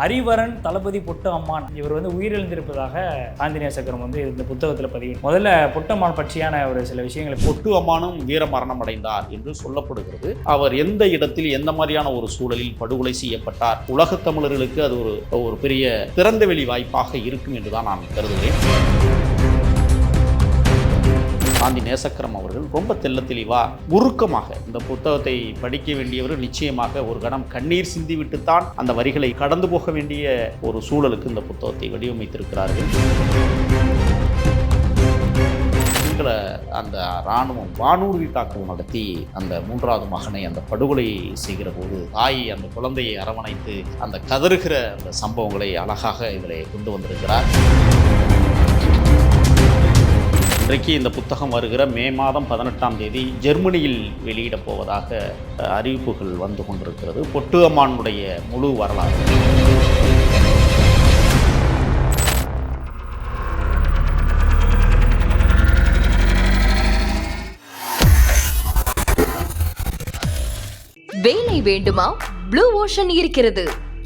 ஹரிவரன் தளபதி பொட்டு அம்மான். இவர் வந்து உயிரிழந்திருப்பதாக ஆஞ்சநேய சக்கரம் வந்து இந்த புத்தகத்தில் பதிவு. முதல்ல பொட்டம்மான் பற்றியான ஒரு சில விஷயங்களை பொட்டு அம்மானும் வீர மரணம் அடைந்தார் என்று சொல்லப்படுகிறது. அவர் எந்த இடத்தில் எந்த மாதிரியான ஒரு சூழலில் படுகொலை செய்யப்பட்டார்? உலகத் தமிழர்களுக்கு அது ஒரு ஒரு பெரிய திறந்தவெளி வாய்ப்பாக இருக்கும் என்றுதான் நான் கருதுகிறேன். காந்தி நேசக்கரம் அவர்கள் ரொம்ப தெல்ல தெளிவாக உருக்கமாக இந்த புத்தகத்தை படிக்க வேண்டியவர் நிச்சயமாக ஒரு கணம் கண்ணீர் சிந்திவிட்டுத்தான் அந்த வரிகளை கடந்து போக வேண்டிய ஒரு சூழலுக்கு இந்த புத்தகத்தை வடிவமைத்திருக்கிறார்கள். அந்த இராணுவம் வானூர்தி தாக்குதல் நடத்தி அந்த மூன்றாவது மகனை அந்த படுகொலை செய்கிற போது தாய் அந்த குழந்தையை அரவணைத்து அந்த கதறுகிற அந்த சம்பவங்களை அழகாக இதில் கொண்டு வந்திருக்கிறார். இன்றைக்கு இந்த புத்தகம் வருகிற மே மாதம் பதினெட்டாம் தேதி ஜெர்மனியில் வெளியிடப் போவதாக அறிவிப்புகள் வந்து கொண்டிருக்கிறது. பொட்டு அம்மானுடைய முழு வரலாறு. வேலை வேண்டுமா? ப்ளூ ஓஷன் இருக்கிறது.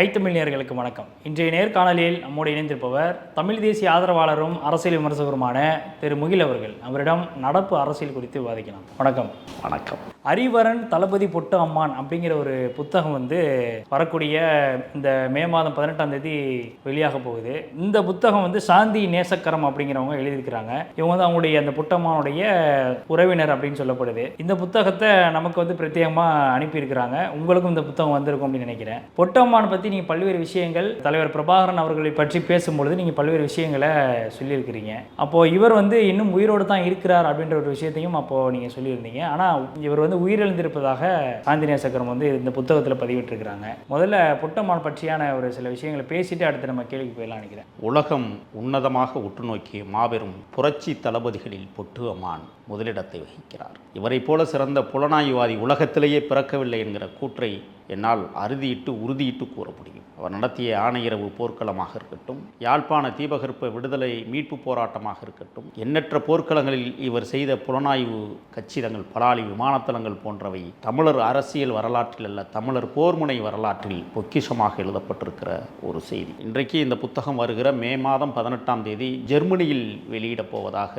ஐத்தமிழ்நேயர்களுக்கு வணக்கம். இன்றைய நேர்காணலில் நம்மோடு இணைந்திருப்பவர் தமிழ் தேசிய ஆதரவாளரும் அரசியல் விமர்சகருமான திரு முகில் அவர்கள். அவரிடம் நடப்பு அரசியல் குறித்து விவாதிக்கலாம். வணக்கம். வணக்கம். ஹரிவரன் தளபதி பொட்டு அம்மான் அப்படிங்கிற ஒரு புத்தகம் வந்து வரக்கூடிய இந்த மே மாதம் பதினெட்டாம் தேதி வெளியாக போகுது. இந்த புத்தகம் வந்து சாந்தி நேசக்கரம் அப்படிங்கிறவங்க எழுதியிருக்கிறாங்க. இவங்க வந்து அவங்களுடைய அந்த புட்டம்மானுடைய உறவினர் அப்படின்னு சொல்லப்படுது. இந்த புத்தகத்தை நமக்கு வந்து பிரத்யேகமாக அனுப்பியிருக்கிறாங்க. உங்களுக்கும் இந்த புத்தகம் வந்திருக்கும் அப்படின்னு நினைக்கிறேன். பொட்டம்மான் பற்றி நீங்கள் பல்வேறு விஷயங்கள் தலைவர் பிரபாகரன் அவர்களை பற்றி பேசும்பொழுது நீங்கள் பல்வேறு விஷயங்களை சொல்லியிருக்கிறீங்க. அப்போது இவர் வந்து இன்னும் உயிரோடு தான் இருக்கிறார் அப்படின்ற ஒரு விஷயத்தையும் அப்போது நீங்கள் சொல்லியிருந்தீங்க. ஆனால் இவர் வந்து உயிரிழந்திருப்பதாக ஆஞ்சநேய சக்கரம் வந்து இந்த புத்தகத்தில் பதிவிட்டிருக்கிறாங்க. முதல்ல பொட்டம்மான் பற்றியான ஒரு சில விஷயங்களை பேசிட்டு அடுத்து நம்ம கேள்விக்கு போயிடலாம் நினைக்கிறேன். உலகம் உன்னதமாக உற்று நோக்கிய மாபெரும் புரட்சி தளபதிகளில் பொட்டு அம்மான் முதலிடத்தை வகிக்கிறார். இவரைப் போல சிறந்த புலனாய்வாதி உலகத்திலேயே பிறக்கவில்லை என்கிற கூற்றை என்னால் அறுதியிட்டு உறுதியிட்டு கூற முடியும். அவர் நடத்திய ஆணையரவு போர்க்களமாக இருக்கட்டும் யாழ்ப்பாண தீபகற்ப விடுதலை மீட்பு போராட்டமாக இருக்கட்டும் எண்ணற்ற போர்க்களங்களில் இவர் செய்த புலனாய்வு கச்சிதங்கள் பலாலி விமானத்தளங்கள் போன்றவை தமிழர் அரசியல் வரலாற்றில் அல்ல தமிழர் போர்முனை வரலாற்றில் பொக்கிஷமாக எழுதப்பட்டிருக்கிற ஒரு செய்தி. இன்றைக்கு இந்த புத்தகம் வருகிற மே மாதம் பதினெட்டாம் தேதி ஜெர்மனியில் வெளியிடப் போவதாக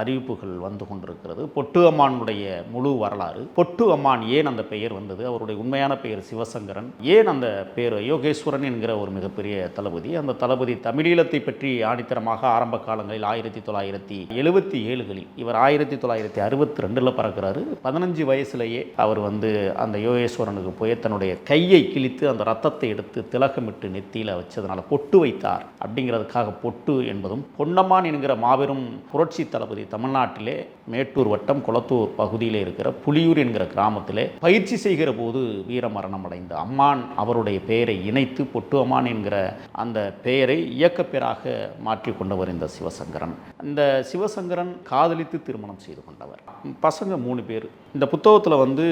அறிவிப்புகள் வந்து கொண்டிருக்கிறது. பொட்டு அம்மானுடைய முழு வரலாறு பொட்டு அம்மான் ஏன் அந்த பெயர் வந்தது அவருடைய உண்மையான பெயர் பேர் சிவசங்கரன். ஏன் அந்த பேர் யோகேஸ்வரன் என்கிற ஒரு மிகப்பெரிய தளபதி? அந்த தளபதி தமிழீழத்தை பற்றி ஆணித்தரமாக ஆரம்ப காலங்களில் ஆயிரத்தி தொள்ளாயிரத்தி எழுபத்தி ஏழுகளில் இவர் ஆயிரத்தி தொள்ளாயிரத்தி அறுபத்தி ரெண்டில் பறக்கிறாரு. பதினஞ்சு வயசுலேயே அவர் வந்து அந்த யோகேஸ்வரனுக்கு போய் தன்னுடைய கையை கிழித்து அந்த ரத்தத்தை எடுத்து திலகமிட்டு நெத்தியில் வச்சதுனால பொட்டு வைத்தார். அப்படிங்கிறதுக்காக பொட்டு என்பதும் பொன்னம்மான் என்கிற மாபெரும் புரட்சி தளபதி தமிழ்நாட்டிலே மேட்டூர் வட்டம் குளத்தூர் பகுதியில் இருக்கிற புலியூர் என்கிற கிராமத்திலே பயிற்சி செய்கிற போது வீரமரணம் அடைந்த அம்மான் அவருடைய பெயரை இணைத்து பொட்டு அம்மான் என்கிற அந்த பெயரை இயக்கப்பெயராக மாற்றி கொண்டவர் இந்த சிவசங்கரன். இந்த சிவசங்கரன் காதலித்து திருமணம் செய்து கொண்டவர். பசங்க மூணு பேர். இந்த புத்தகத்தில் வந்து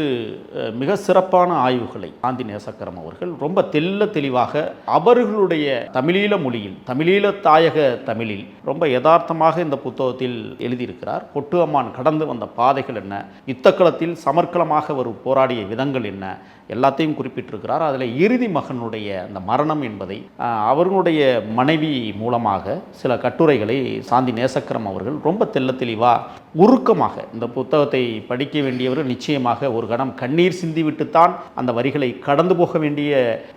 மிக சிறப்பான ஆய்வுகளை காந்தி நேசக்கரம் அவர்கள் ரொம்ப தெல்ல தெளிவாக அவர்களுடைய தமிழீழ மொழியில் தமிழீழ தாயக தமிழில் ரொம்ப யதார்த்தமாக இந்த புத்தகத்தில் எழுதியிருக்கிறார். பொட்டு அம்மான் கடந்து வந்த பாதைகள் என்ன? யுத்தக்களத்தில் சமர்க்களமாக ஒரு போராடிய விதங்கள் என்ன? எல்லாத்தையும் குறிப்பிட்டிருக்கிறார். அதில் இறுதி மகனுடைய அந்த மரணம் என்பதை அவர்களுடைய மனைவி மூலமாக சில கட்டுரைகளை சாந்தி நேசக்கரம் அவர்கள் ரொம்ப தெள்ள தெளிவாக உருக்கமாக இந்த புத்தகத்தை படிக்க வேண்டியவர் நிச்சயமாக ஒரு கணம் கண்ணீர் சிந்திவிட்டுத்தான் அந்த வரிகளை கடந்து போக வேண்டிய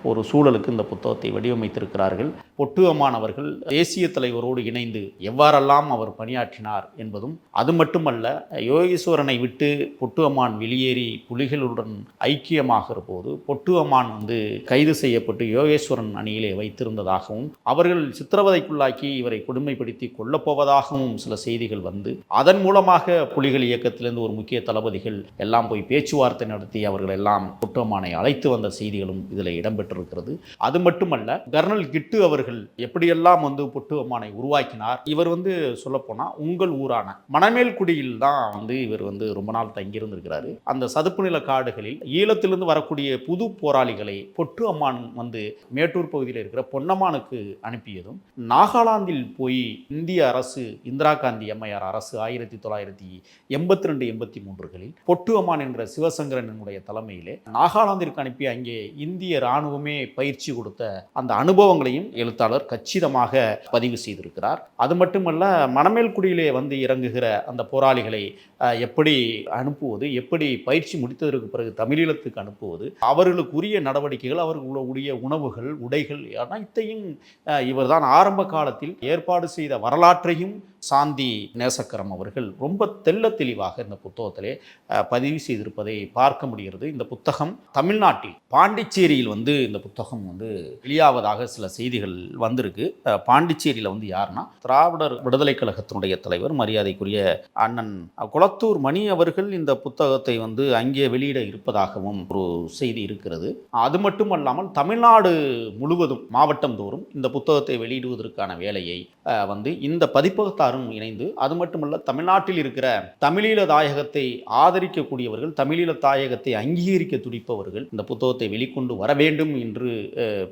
ஒரு சூழலுக்கு இந்த புத்தகத்தை வடிவமைத்திருக்கிறார்கள். பொட்டு அம்மான் அவர்கள் தேசிய தலைவரோடு இணைந்து எவ்வாறெல்லாம் அவர் பணியாற்றினார் என்பதும் அது மட்டுமல்ல யோகீஸ்வரனை விட்டு பொட்டு அம்மான் வெளியேறி புலிகளுடன் ஐக்கியமாகிற போது பொட்டு அம்மான் வந்து கைது செய்யப்பட்டு யோகேஸ்வரன் அணியிலே வைத்திருந்ததாகவும் அவர்கள் சித்திரவதைக்குள்ளாக்கி இவரை கொடுமைப்படுத்தி கொல்லப்போவதாகவும் சில செய்திகள் வந்து அதன் மூலமாக புலிகள் இயக்கத்திலிருந்து ஒரு முக்கிய தளபதிகள் எல்லாம் போய் பேச்சுவார்த்தை நடத்தி அவர்கள் எல்லாம் பொட்டு அழைத்து வந்த செய்திகளும் இதில் இடம்பெற்றிருக்கிறது. அது மட்டுமல்ல கர்னல் கிட்டு அவர்கள் எப்படியெல்லாம் வந்து பொட்டு அம்மானை உருவாக்கினார் இவர் வந்து சொல்லப்போனால் உங்கள் ஊரான மணமேல்குடியில் தான் வந்து இவர் வந்து ரொம்ப நாள் தங்கியிருந்திருக்கிறாரு. அந்த சதுப்பு நில காடுகளில் ஈழத்திலிருந்து வரக்கூடிய புது போராளிகளை பொட்டு அம்மான் வந்து மேட்டூர் பகுதியில் இருக்கிற பொன்னம்மானுக்கு அனுப்பியதும் நாகாலாந்தில் போய் இந்திய அரசு இந்திரா காந்தி அம்மையார் அரசு ஆயிரத்தி தொள்ளாயிரத்தி எண்பத்தி ரெண்டு எண்பத்தி மூன்றுகளில் பொட்டு அம்மான் என்ற சிவசங்கரனுடைய தலைமையிலே நாகாலாந்திற்கு அனுப்பி அங்கே இந்திய இராணுவமே பயிற்சி கொடுத்த அந்த அனுபவங்களையும் எழுத்தாளர் கச்சிதமாக பதிவு செய்திருக்கிறார். அது மட்டுமல்ல மணமேல்குடியிலே வந்து இறங்குகிற அந்த போராளிகளை எப்படி அனுப்புவது எப்படி பயிற்சி முடித்ததற்கு பிறகு தமிழீழத்துக்கு அனுப்புவது அவர்களுக்குரிய நடவடிக்கைகள் அவர்களுடைய உணவுகள் உடைகள் அனைத்தையும் இவர்தான் ஆரம்ப காலத்தில் ஏற்பாடு செய்த வரலாற்றையும் சாந்தி நேசக்கரம் அவர்கள் ரொம்ப தெள்ள தெளிவாக இந்த புத்தகத்திலே பதிவு செய்திருப்பதை பார்க்க முடிகிறது. இந்த புத்தகம் தமிழ்நாட்டில் பாண்டிச்சேரியில் வந்து இந்த புத்தகம் வந்து வெளியாவதாக சில செய்திகள் வந்திருக்கு. பாண்டிச்சேரியில் வந்து யாருன்னா திராவிடர் விடுதலை கழகத்தினுடைய தலைவர் மரியாதைக்குரிய அண்ணன் குளத்தூர் மணி அவர்கள் இந்த புத்தகத்தை வந்து அங்கே வெளியிட இருப்பதாகவும் ஒரு செய்தி இருக்கிறது. அது மட்டுமல்லாமல் தமிழ்நாடு முழுவதும் மாவட்டம் தோறும் இந்த புத்தகத்தை வெளியிடுவதற்கான வேலையை வந்து இந்த எல்லாரும் இணைந்து அது மட்டுமல்ல தமிழ்நாட்டில் இருக்கிற தமிழீழ தாயகத்தை ஆதரிக்கக்கூடியவர்கள் தமிழீழ தாயகத்தை அங்கீகரிக்க துடிப்பவர்கள் இந்த புத்தகத்தை வெளிக்கொண்டு வர வேண்டும் என்று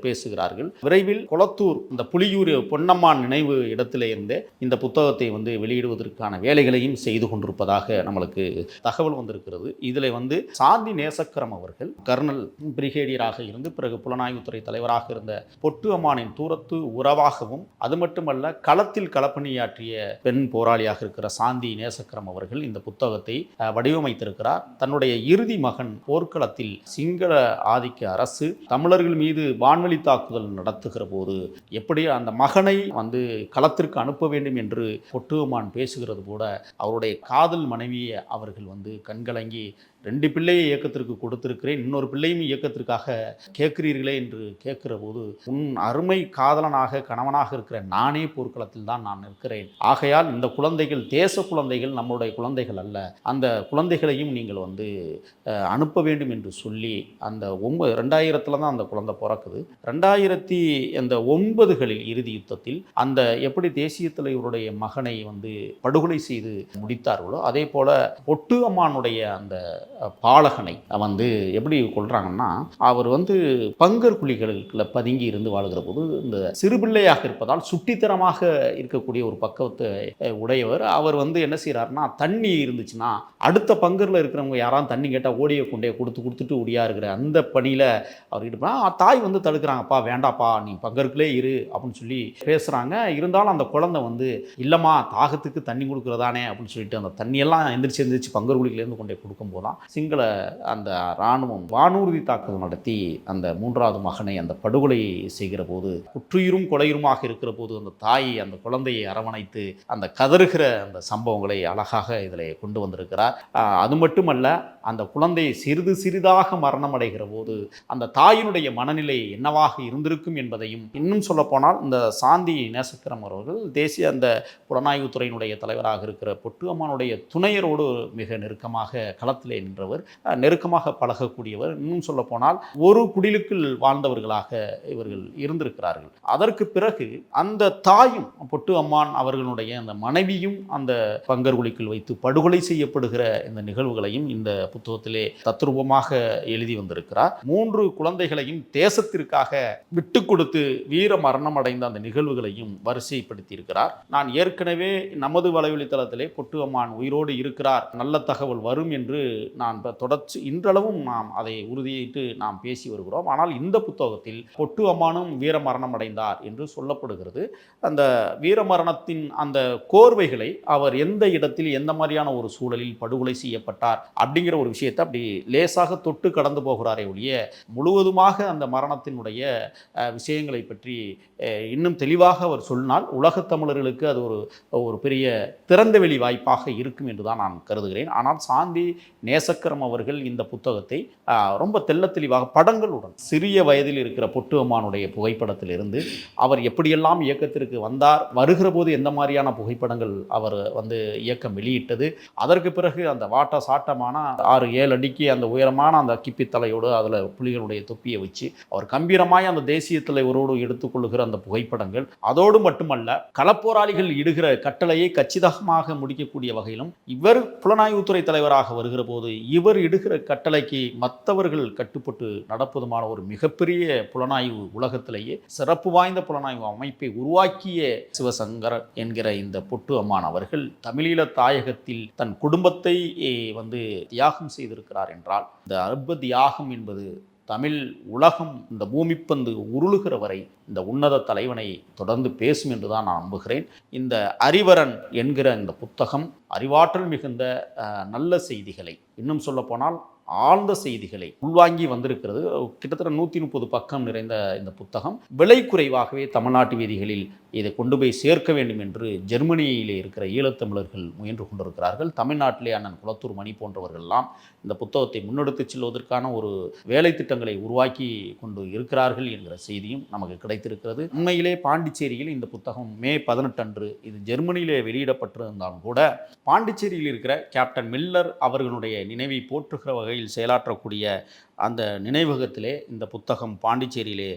பேசுகிறார்கள். விரைவில் குளத்தூர் இந்த புலியூர் பொன்னம்மான் நினைவு இடத்திலே இருந்தே இந்த புத்தகத்தை வந்து வெளியிடுவதற்கான வேலைகளையும் செய்து கொண்டிருப்பதாக நம்மளுக்கு தகவல் வந்திருக்கிறது. இதில் வந்து சாந்தி நேசக்கரம் அவர்கள் கர்னல் பிரிகேடியராக இருந்து பிறகு புலனாய்வுத்துறை தலைவராக இருந்த பொட்டு அம்மானின் தூரத்து உறவாகவும் அது மட்டுமல்ல களத்தில் களப்பணியாற்றிய பெண் போராளியாக இருக்கிற சாந்தி நேசக்கரம் அவர்கள் இந்த புத்தகத்தை வடிவமைத்திருக்கிறார். தன்னுடைய இறுதி மகன் போர்க்களத்தில் சிங்கள ஆதிக்க அரசு தமிழர்கள் மீது வான்வழி தாக்குதல் நடத்துகிற போது எப்படி அந்த மகனை வந்து களத்திற்கு அனுப்ப வேண்டும் என்று பொட்டுவமான் பேசுகிறது கூட அவருடைய காதல் மனைவியை அவர்கள் வந்து கண்கலங்கி ரெண்டு பிள்ளையை இயக்கத்திற்கு கொடுத்திருக்கிறேன் இன்னொரு பிள்ளையும் இயக்கத்திற்காக கேட்கிறீர்களே என்று கேட்கிற போது உன் அருமை காதலனாக கணவனாக இருக்கிற நானே போர்க்களத்தில் தான் நான் இருக்கிறேன் ஆகையால் இந்த குழந்தைகள் தேச குழந்தைகள் நம்முடைய குழந்தைகள் அல்ல. அந்த குழந்தைகளையும் நீங்கள் வந்து அனுப்ப வேண்டும் என்று சொல்லி அந்த ஒன்பது ரெண்டாயிரத்தில் தான் அந்த குழந்தை பிறக்குது. ரெண்டாயிரத்தி அந்த ஒன்பதுகளில் இறுதி யுத்தத்தில் அந்த எப்படி தேசிய தலைவருடைய மகனை வந்து படுகொலை செய்து முடித்தார்களோ அதே போல ஒட்டு அம்மானுடைய அந்த பாலகனை வந்து எப்படி கொள்றாங்கன்னா அவர் வந்து பங்கர் குழிகளுக்குள்ள பதுங்கி இருந்து வாழ்கிற போது இந்த சிறுபிள்ளையாக இருப்பதால் சுட்டித்தனமாக இருக்கக்கூடிய ஒரு பக்கத்தை உடையவர். அவர் வந்து என்ன செய்கிறாருன்னா தண்ணி இருந்துச்சுன்னா அடுத்த பங்கரில் இருக்கிறவங்க யாராவது தண்ணி கேட்டால் ஓடிய கொண்டே கொடுத்து கொடுத்துட்டு ஓடியா இருக்கிற அந்த பணியில் அவர் ஈடுபடா தாய் வந்து தடுக்கிறாங்கப்பா வேண்டாப்பா நீ பங்கருக்குள்ளே இரு அப்படின்னு சொல்லி பேசுகிறாங்க இருந்தாலும் அந்த குழந்தை வந்து இல்லைம்மா தாகத்துக்கு தண்ணி கொடுக்குறதானே அப்படின்னு சொல்லிட்டு அந்த தண்ணியெல்லாம் எந்திரிச்சு எந்திரிச்சு பங்கர் குழியிலேருந்து கொண்டே கொடுக்கும்போது தான் சிங்கள அந்த இராணுவம் வானூர்தி தாக்குதல் நடத்தி அந்த மூன்றாவது மகனை அந்த படுகொலை செய்கிற போது குற்றுயிரும் கொலையுருமாக இருக்கிற போது அந்த தாய் அந்த குழந்தையை அரவணைத்து அந்த கதறுகிற அந்த சம்பவங்களை அழகாக இதில் கொண்டு வந்திருக்கிறார். அது மட்டுமல்ல அந்த குழந்தை சிறிது சிறிதாக மரணம் அடைகிற போது அந்த தாயினுடைய மனநிலை என்னவாக இருந்திருக்கும் என்பதையும் இன்னும் சொல்லப்போனால் இந்த சாந்தி நேசக்கரம் அவர்கள் தேசிய அந்த புலனாய்வுத்துறையினுடைய தலைவராக இருக்கிற பொட்டு அம்மானுடைய துணையரோடு மிக நெருக்கமாக களத்திலே நின்று அஹ், நெருக்கமாக பழகக்கூடியவர். இன்னும் சொல்லப்போனால் ஒரு குடிலுக்குள் வாழ்ந்தவர்களாக இவர்கள் இருந்திருக்கிறார்கள். அதற்கு பிறகு அந்த தாயும் பொட்டு அம்மான் அவர்களுடைய அந்த மனைவியும் அந்த பங்கர்குழிக்குள் வைத்து படுகொலை செய்யப்படுகிற இந்த நிகழ்வுகளையும் இந்த புத்தகத்திலே தத்ரூபமாக எழுதி வந்திருக்கிறார். மூன்று குழந்தைகளையும் தேசத்திற்காக விட்டு கொடுத்து வீர மரணம் அடைந்த அந்த நிகழ்வுகளையும் வரிசைப்படுத்தி இருக்கிறார் நான் ஏற்கனவே நமது வலைவழித்தளத்திலே பொட்டு அம்மான் உயிரோடு இருக்கிறார் நல்ல தகவல் வரும் என்று நான் இப்போ தொடர்ச்சி இன்றளவும் நாம் அதை உறுதியிட்டு நாம் பேசி வருகிறோம். ஆனால் இந்த புத்தகத்தில் பொட்டு அம்மானும் வீர மரணம் அடைந்தார் என்று சொல்லப்படுகிறது. அந்த வீர மரணத்தின் அந்த கோர்வைகளை அவர் எந்த இடத்தில் எந்த மாதிரியான ஒரு சூழலில் படுகொலை செய்யப்பட்டார் அப்படிங்கிற ஒரு விஷயத்தை அப்படி லேசாக தொட்டு கடந்து போகிறாரே ஒழிய முழுவதுமாக அந்த மரணத்தினுடைய விஷயங்களை பற்றி இன்னும் தெளிவாக அவர் சொன்னால் உலகத் தமிழர்களுக்கு அது ஒரு ஒரு பெரிய திறந்தவெளி வாய்ப்பாக இருக்கும் என்று தான் நான் கருதுகிறேன். ஆனால் சாந்தி நேச சக்கரம் அவர்கள் இந்த புத்தகத்தை ரொம்ப தெல்ல தெளிவாக படங்களுடன் சிறிய வயதில் இருக்கிற பொட்டு அம்மானுடைய புகைப்படத்திலிருந்து அவர் எப்படியெல்லாம் இயக்கத்திற்கு வந்தார் வருகிற போது எந்த மாதிரியான புகைப்படங்கள் அவர் வந்து இயக்கம் வெளியிட்டது அதற்கு பிறகு அந்த வாட்ட சாட்டமான ஆறு ஏழு அடிக்கு அந்த உயரமான அந்த கிப்பி தலையோடு அதில் புலிகளுடைய தொப்பியை வச்சு அவர் கம்பீரமாய் அந்த தேசிய தலைவரோடு எடுத்துக்கொள்ளுகிற அந்த புகைப்படங்கள் அதோடு மட்டுமல்ல களப்போராளிகள் இடுகிற கட்டளையை கச்சிதமாக முடிக்கக்கூடிய வகையிலும் இவர் புலனாய்வுத்துறை தலைவராக வருகிற போது இவர் இடுகிற கட்டளைக்கு மற்றவர்கள் கட்டுப்பட்டு நடப்பதுமான ஒரு மிகப்பெரிய புலனாய்வு உலகத்திலேயே சிறப்பு வாய்ந்த புலனாய்வு அமைப்பை உருவாக்கிய சிவசங்கர் என்கிற இந்த பொட்டு அம்மான் அவர்கள் தமிழீழ தாயகத்தில் தன் குடும்பத்தை வந்து தியாகம் செய்திருக்கிறார் என்றால் இந்த அற்ப தியாகம் என்பது தமிழ் உலகம் இந்த பூமிப்பந்து உருளுகிற வரை இந்த உன்னத தலைவனை தொடர்ந்து பேசும் என்று தான் நான் நம்புகிறேன். இந்த அறிவரன் என்கிற இந்த புத்தகம் அறிவாற்றல் மிகுந்த நல்ல செய்திகளை இன்னும் சொல்லப்போனால் ஆழ்ந்த செய்திகளை உள்வாங்கி வந்திருக்கிறது. கிட்டத்தட்ட நூற்றி முப்பது பக்கம் நிறைந்த இந்த புத்தகம். விலை குறைவாகவே தமிழ்நாட்டு வீதிகளில் இதை கொண்டு போய் சேர்க்க வேண்டும் என்று ஜெர்மனியிலே இருக்கிற ஈழத்தமிழர்கள் முயன்று கொண்டிருக்கிறார்கள். தமிழ்நாட்டிலே அண்ணன் குளத்தூர் மணி போன்றவர்கள்லாம் இந்த புத்தகத்தை முன்னெடுத்துச் செல்வதற்கான ஒரு வேலை திட்டங்களை உருவாக்கி கொண்டு இருக்கிறார்கள் என்கிற செய்தியும் நமக்கு கிடைத்திருக்கிறது. உண்மையிலே பாண்டிச்சேரியில் இந்த புத்தகம் மே பதினெட்டு அன்று இது ஜெர்மனியிலே வெளியிடப்பட்டிருந்தாலும் கூட பாண்டிச்சேரியில் இருக்கிற கேப்டன் மில்லர் அவர்களுடைய நினைவை போற்றுகிற வகையில் செயலாற்றக்கூடிய அந்த நினைவகத்திலே இந்த புத்தகம் பாண்டிச்சேரியிலே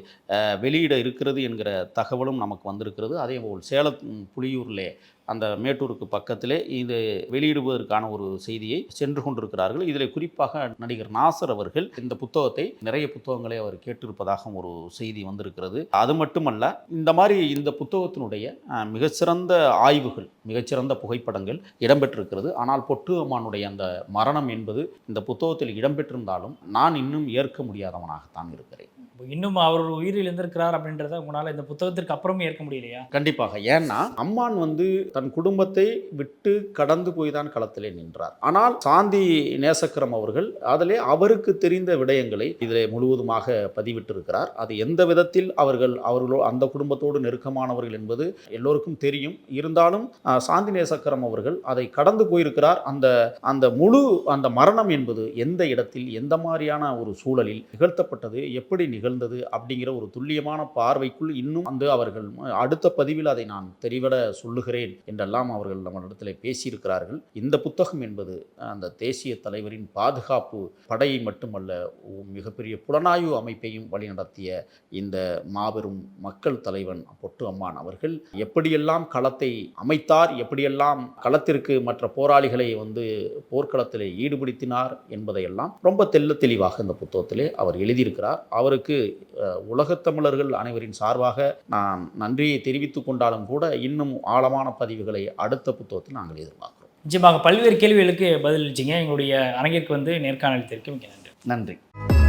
வெளியிட இருக்கிறது என்கிற தகவலும் நமக்கு வந்திருக்கிறது. அதேபோல் சேலம் புலியூரிலே அந்த மேட்டூருக்கு பக்கத்திலே இது வெளியிடுவதற்கான ஒரு செய்தியை சென்று கொண்டிருக்கிறார்கள். இதில் குறிப்பாக நடிகர் நாசர் அவர்கள் இந்த புத்தகத்தை நிறைய புத்தகங்களை அவர் கேட்டிருப்பதாக ஒரு செய்தி வந்திருக்கிறது. அது மட்டுமல்ல இந்த மாதிரி இந்த புத்தகத்தினுடைய மிகச்சிறந்த ஆய்வுகள் மிகச்சிறந்த புகைப்படங்கள் இடம்பெற்றிருக்கிறது. ஆனால் பொட்டு அம்மானுடைய அந்த மரணம் என்பது இந்த புத்தகத்தில் இடம்பெற்றிருந்தாலும் நான் இன்னும் ஏற்க முடியாதவனாகத்தான் இருக்கிறேன். இன்னும் அவர் உயிரில் இருந்திருக்கிறார் அப்படின்றத உங்களால் இந்த புத்தகத்திற்கு அப்புறமும் ஏற்க முடியலையா? கண்டிப்பாக. ஏன்னா அம்மான் வந்து தன் குடும்பத்தை விட்டு கடந்து போய் தான் களத்திலே நின்றார். ஆனால் சாந்தி நேசக்கரம் அவர்கள் அதிலே அவருக்கு தெரிந்த விடயங்களை இதிலே முழுவதுமாக பதிவிட்டிருக்கிறார். அது எந்த விதத்தில் அவர்கள் அவர்களோ அந்த குடும்பத்தோடு நெருக்கமானவர்கள் என்பது எல்லோருக்கும் தெரியும். இருந்தாலும் சாந்தி நேசக்கரம் அவர்கள் அதை கடந்து போயிருக்கிறார். அந்த அந்த முழு அந்த மரணம் என்பது எந்த இடத்தில் எந்த மாதிரியான ஒரு சூழலில் நிகழ்த்தப்பட்டது எப்படி நிகழ்ந்தது அப்படிங்கிற ஒரு துல்லியமான பார்வைக்குள் இன்னும் வந்து அவர்கள் அடுத்த பதிவில் அதை நான் தெரிவிட சொல்லுகிறேன் என்றெல்லாம் அவர்கள் நம்மளிடத்தில் பேசியிருக்கிறார்கள். இந்த புத்தகம் என்பது அந்த தேசிய தலைவரின் பாதுகாப்பு படையை மட்டுமல்ல மிகப்பெரிய புலனாய்வு அமைப்பையும் வழிநடத்திய இந்த மாபெரும் மக்கள் தலைவன் பொட்டு அம்மான் அவர்கள் எப்படியெல்லாம் களத்தை அமைத்தார் எப்படியெல்லாம் களத்திற்கு மற்ற போராளிகளை வந்து போர்க்களத்தில் ஈடுபடுத்தினார் என்பதையெல்லாம் ரொம்ப தெள்ள தெளிவாக இந்த புத்தகத்திலே அவர் எழுதியிருக்கிறார். அவருக்கு அஹ், உலகத் தமிழர்கள் அனைவரின் சார்பாக நான் நன்றியை தெரிவித்துக் கொண்டாலும் கூட இன்னும் ஆழமான பதிவுகளை அடுத்த புத்தகத்தில் நாங்கள் எதிர்பார்க்கிறோம். நிச்சயமாக பல்வேறு கேள்விகளுக்கு பதிலளிச்சிங்க. எங்களுடைய அரங்கிற்கு வந்து நேர்காணல் தெரிவிக்க மிக்க நன்றி. நன்றி.